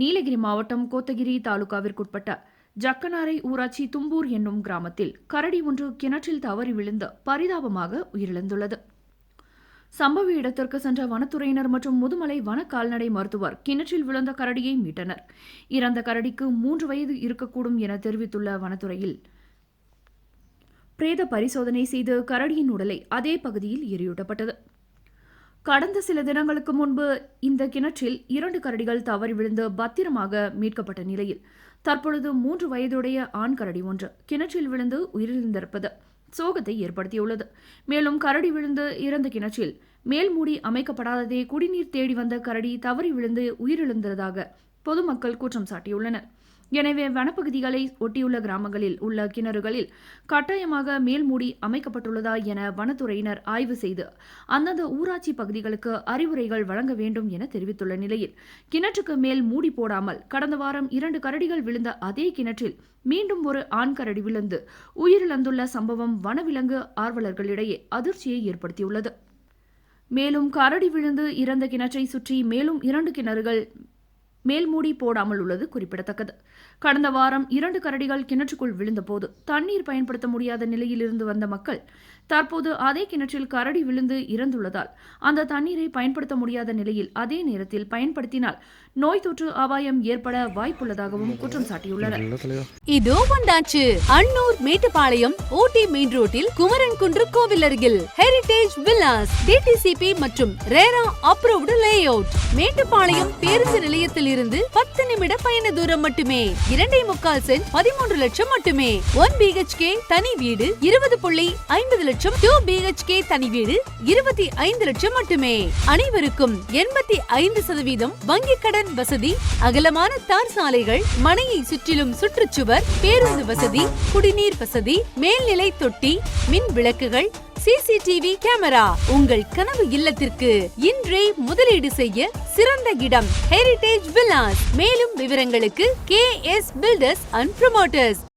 நீலகிரி மாவட்டம் கோத்தகிரி தாலுகாவிற்குட்பட்ட ஜக்கனாரை ஊராட்சி தும்பூர் என்னும் கிராமத்தில் கரடி ஒன்று கிணற்றில் தவறி விழுந்து பரிதாபமாக உயிரிழந்துள்ளது. சம்பவ இடத்திற்கு சென்ற வனத்துறையினர் மற்றும் முதுமலை வன கால்நடை மருத்துவர் கிணற்றில் விழுந்த கரடியை மீட்டனர். இறந்த கரடிக்கு மூன்று வயது இருக்கக்கூடும் என தெரிவித்துள்ள வனத்துறையில் பிரேத பரிசோதனை செய்து கரடியின் உடலை அதே பகுதியில் எரியூட்டப்பட்டது. கடந்த சில தினங்களுக்கு முன்பு இந்த கிணற்றில் இரண்டு கரடிகள் தவறி விழுந்து பத்திரமாக மீட்கப்பட்ட நிலையில் தற்பொழுது மூன்று வயதுடைய ஆண் கரடி ஒன்று கிணற்றில் விழுந்து உயிரிழந்திருப்பது சோகத்தை ஏற்படுத்தியுள்ளது. மேலும் கரடி விழுந்து இறந்த கிணற்றில் மேல்மூடி அமைக்கப்படாததே குடிநீர் தேடி வந்த கரடி தவறி விழுந்து உயிரிழந்ததாக பொதுமக்கள் குற்றம் சாட்டியுள்ளனர். எனவே வனப்பகுதிகளை ஒட்டியுள்ள கிராமங்களில் உள்ள கிணறுகளில் கட்டாயமாக மேல்மூடி அமைக்கப்பட்டுள்ளதா என வனத்துறையினர் ஆய்வு செய்து அந்தந்த ஊராட்சி பகுதிகளுக்கு அறிவுரைகள் வழங்க வேண்டும் என தெரிவித்துள்ள நிலையில் கிணற்றுக்கு மேல் மூடி போடாமல் கடந்த வாரம் இரண்டு கரடிகள் விழுந்த அதே கிணற்றில் மீண்டும் ஒரு ஆண் கரடி விழுந்து உயிரிழந்துள்ள சம்பவம் வனவிலங்கு ஆர்வலர்களிடையே அதிர்ச்சியை ஏற்படுத்தியுள்ளது. மேலும் கரடி விழுந்து இறந்த கிணற்றை சுற்றி மேலும் இரண்டு கிணறுகள் மேல்மூடி போடாமல் உள்ளது குறிப்பிடத்தக்கது. கடந்த வாரம் இரண்டு கரடிகள் கிணற்றுக்குள் விழுந்தபோது தண்ணீர் பயன்படுத்த முடியாத நிலையில் இருந்து வந்த மக்கள் தற்போது அதே கிணற்றில் கரடி விழுந்து இறந்துள்ளதால் அந்த தண்ணீரை பயன்படுத்த முடியாத நிலையில் அதே நேரத்தில் பயன்படுத்தினால் நோய் தொற்று அபாயம் ஏற்பட வாய்ப்புள்ளதாகவும் குற்றம் சாட்டியுள்ளனர். இதோ வந்தாச்சு. அன்னூர் மேட்டுப்பாளையம் ஊட்டி மெயின் ரோட்டில் குமரன் குன்று கோவில் அருகில். ஹெரிடேஜ் வில்லாஸ் டிடிசிபி மற்றும் ரேரா அப்ரூவ்டு லேஅவுட் மேட்டுப்பாளையம் பேருந்து நிலையத்தில் இருந்து பத்து நிமிட பயண தூரம் மட்டுமே. இரண்டே முக்கால் சென்ட் பதிமூன்று லட்சம் மட்டுமே. ஒன் பிஹெச்கே தனி வீடு இருபது புள்ளி ஐம்பது லட்சம் டூ பிஹெச்கே தனி வீடு இருபத்தி ஐந்து லட்சம் மட்டுமே. அனைவருக்கும் எண்பத்தி ஐந்து சதவீதம் வங்கி கடன் வசதி அகலமான தார் சாலைகள் மனையை சுற்றிலும் சுற்றுச்சுவர் பேருந்து வசதி குடிநீர் வசதி மேல்நிலை தொட்டி மின் விளக்குகள் சிசிடிவி கேமரா. உங்கள் கனவு இல்லத்திற்கு இன்றே முதலீடு செய்ய சிறந்த இடம் ஹெரிடேஜ் வில்லாஸ் மேலும் விவரங்களுக்கு K S builders and promoters